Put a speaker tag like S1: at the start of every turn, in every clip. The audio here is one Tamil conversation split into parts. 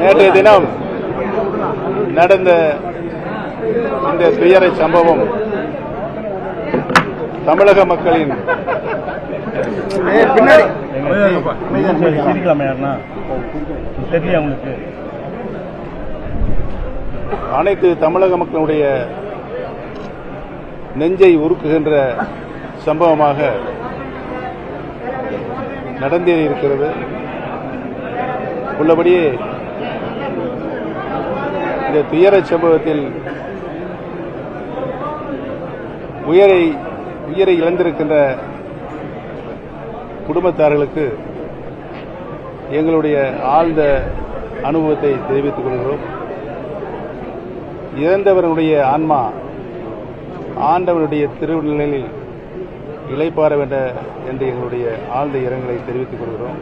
S1: நேற்றைய தினம் நடந்த இந்த துயரை சம்பவம் தமிழக மக்களின்
S2: பின்னாடி
S1: அனைத்து தமிழக மக்களுடைய நெஞ்சை உருக்குகின்ற சம்பவமாக நடந்தே இருக்கிறது. உள்ளபடியே இந்த துயர சம்பவத்தில் உயரை உயிரை இழந்திருக்கின்ற குடும்பத்தார்களுக்கு எங்களுடைய ஆழ்ந்த அனுபவத்தை தெரிவித்துக் கொள்கிறோம். இறந்தவர்களுடைய ஆன்மா ஆண்டவனுடைய திருநிலையில் இலைப்பாற வேண்ட என்று எங்களுடைய ஆழ்ந்த இரங்கலை தெரிவித்துக் கொள்கிறோம்.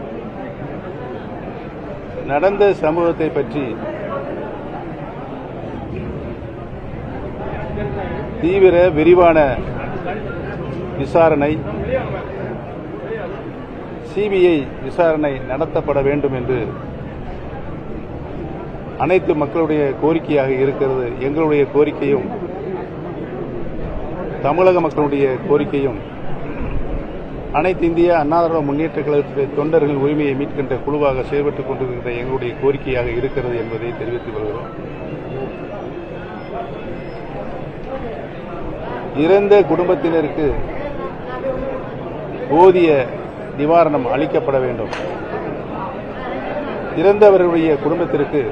S1: நடந்த சம்பவத்தை பற்றி தீவிர விரிவான விசாரணை சிபிஐ விசாரணை நடத்தப்பட வேண்டும் என்று அனைத்து மக்களுடைய கோரிக்கையாக இருக்கிறது. எங்களுடைய கோரிக்கையும் தமிழக மக்களுடைய கோரிக்கையும் அனைத்து இந்திய அண்ணா முன்னேற்ற கழகத்துடைய தொண்டர்கள் உரிமையை மீட்கின்ற குழுவாக செயல்பட்டுக் கொண்டிருக்கின்ற எங்களுடைய கோரிக்கையாக இருக்கிறது என்பதை தெரிவித்துக் கொள்கிறோம். இறந்த குடும்பத்தினருக்கு போதிய நிவாரணம் அளிக்கப்பட வேண்டும். இறந்தவர்களுடைய குடும்பத்திற்கு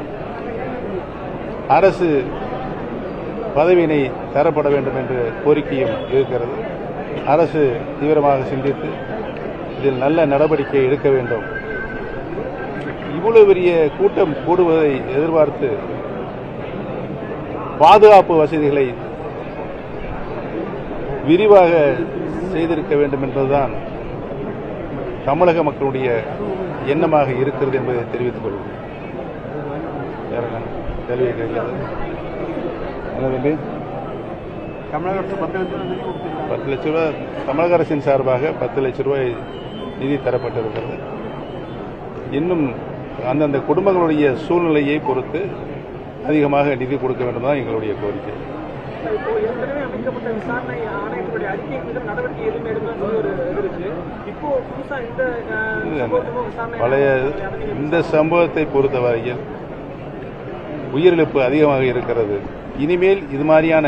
S1: அரசு பதவியினை தரப்பட வேண்டும் என்ற கோரிக்கையும் இருக்கிறது. அரசு தீவிரமாக சிந்தித்து இதில் நல்ல நடவடிக்கை எடுக்க வேண்டும். இவ்வளவு பெரிய கூட்டம் கூடுவதை எதிர்பார்த்து பாதுகாப்பு வசதிகளை விரிவாக செய்திருக்க வேண்டும் என்பதுதான் தமிழக மக்களுடைய எண்ணமாக இருக்கிறது என்பதை தெரிவித்துக் கொள்வோம் வேற கேள்வி கேட்கிறது என்ன தம்பி
S2: தமிழக அரசு பத்து
S1: லட்ச ரூபாய் தமிழக அரசின் சார்பாக பத்து லட்ச ரூபாய் நிதி தரப்பட்டிருக்கிறது. இன்னும் அந்தந்த குடும்பங்களுடைய சூழ்நிலையை பொறுத்து அதிகமாக நிதி கொடுக்க வேண்டும் தான் எங்களுடைய கோரிக்கை. பழைய இந்த சம்பவத்தை பொறுத்தவரையில் உயிரிழப்பு அதிகமாக இருக்கிறது. இனிமேல் இது மாதிரியான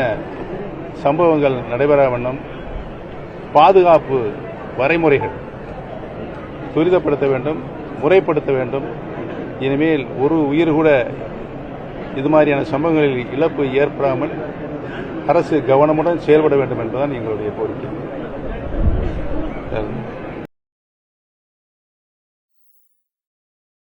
S1: சம்பவங்கள் நடைபெற வண்ணம் பாதுகாப்பு வரைமுறைகள் துரிதப்படுத்த வேண்டும் முறைப்படுத்த வேண்டும். இனிமேல் ஒரு உயிர் கூட இது மாதிரியான சம்பவங்களில் இழப்பு ஏற்படாமல் அரசு கவனமுடன் செயல்பட வேண்டும் என்பதுதான் எங்களுடைய கோரிக்கை.